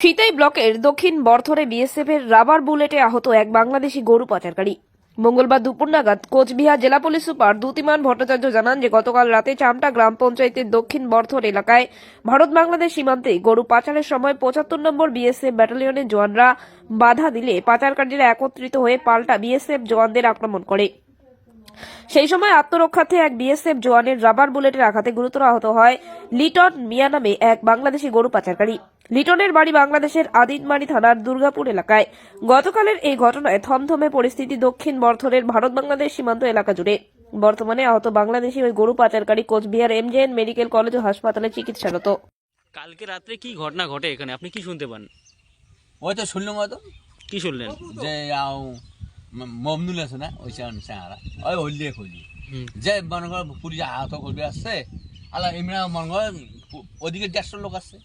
সিতাই ব্লকের দক্ষিণ বর্ধরে বিএসএফ এর রাবার বুলেটে আহত এক বাংলাদেশি গরু পাচারকারী। মঙ্গলবার দুপুর নাগাদ কোচবিহার জেলা পুলিশ সুপার দ্যুতিমান ভট্টাচার্য জানান যে, গতকাল রাতে চামটা গ্রাম পঞ্চায়েতের দক্ষিণ বর্ধর এলাকায় ভারত বাংলাদেশ সীমান্তে গরু পাচারের সময় পঁচাত্তর নম্বর বিএসএফ ব্যাটালিয়নের জওয়ানরা বাধা দিলে পাচারকারীরা একত্রিত হয়ে পাল্টা বিএসএফ জওয়ানদের আক্রমণ করে। সেই সময় আত্মরক্ষার্থে এক বিএসএফ জওয়ানের রাবার বুলেটের আঘাতে গুরুতর আহত হয় লিটন মিয়া নামে এক বাংলাদেশি গরু পাচারকারী। লিটনের বাড়ি বাংলাদেশের আদিনমারি থানার দুর্গাপুর এলাকায়। গতকালের এই ঘটনায় থমথমে পরিস্থিতি দক্ষিণ বর্ধনের ভারত বাংলাদেশ সীমান্ত এলাকা জুড়ে। বর্তমানে আহত বাংলাদেশি ওই গরু পাচারকারী কোচবিহার এমজেএন মেডিকেল কলেজ ও হাসপাতালে চিকিৎসারত। কালকে রাত্রে কি ঘটনা ঘটে এখানে? আপনি কি শুনতে পান? ওই তো শুনলাম হয়তো। কি শুনলেন? যে মমনুল আছে না? ওই চাঙারা ওই হলি হলি হুম। যে মনে কর পুলিশ আহত করবে আসছে আলা এমনি মনে কর ওদিকে দেড়শো লোক আছে।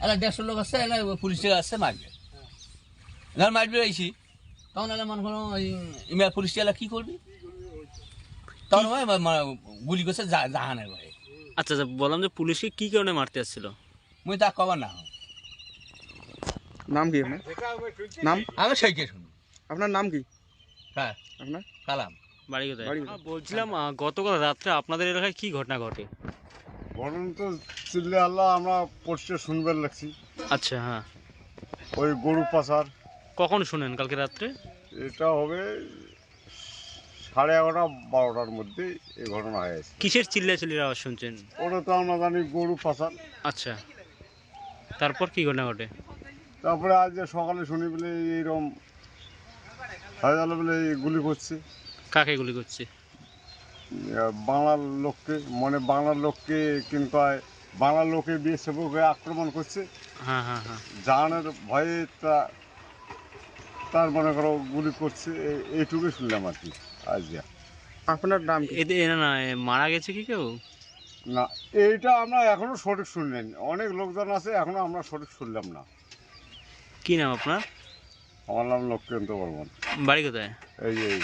আলা দেড়শো লোক আছে এলা পুলিশে আসছে মারবে। যখন মারবে আইসি তখন এলা মনে করো ওই এমনি পুলিশ এলা কি করবি? তখন মা- গুলি করছে জাহানের ভাই আচ্ছা আচ্ছা বললাম যে পুলিশকে কি কারণে মারতে আসছিল? মুই তা কবার না। নাম কি? আপনার নাম? আমি সেইকে শুনি। আপনার নাম কি? হ্যাঁ। আপনার? কালাম। বাড়ি কোথায়? বলছিলাম গতকাল রাত্রে আপনাদের এলাকায় কি ঘটনা ঘটে? ঘটনা তো চিল্লে আল্লাহ আমরা পড়ছে শুনবার লাগছি। আচ্ছা হ্যাঁ। ওই গরু পাচার। কখন শুনেন কালকে রাত্রে? এটা হবে সাড়ে এগারোটা বারোটার মধ্যে এই ঘটনা হয়েছে কিসের চিল্লা চিল্লির আওয়াজ শুনছেন? ওটা তো আমরা জানি গরু পাচার। আচ্ছা। তারপর কি ঘটনা ঘটে? তারপরে আজ যে সকালে শুনি বলে এইরকম হয়ে গেল বলে এই গুলি করছে। কাকে গুলি করছে? বাংলার লোককে মানে বাংলার লোককে কিন্তু বাংলার লোকে বিয়ে সেবকে আক্রমণ করছে। হ্যাঁ হ্যাঁ হ্যাঁ। জাহানের ভয়ে তা তার মনে করো গুলি করছে এই- এইটুকুই শুনলাম আর কি আজ যা। আপনার নাম না এ, মারা গেছে কি কেউ? না এইটা আমরা এখনও সঠিক শুনলেন অনেক লোকজন আছে এখনও আমরা সঠিক শুনলাম না। কি নাম আপনার? আমার নাম লক্ষ্মীকান্ত বর্মন বাড়ি কোথায় এই যে এই।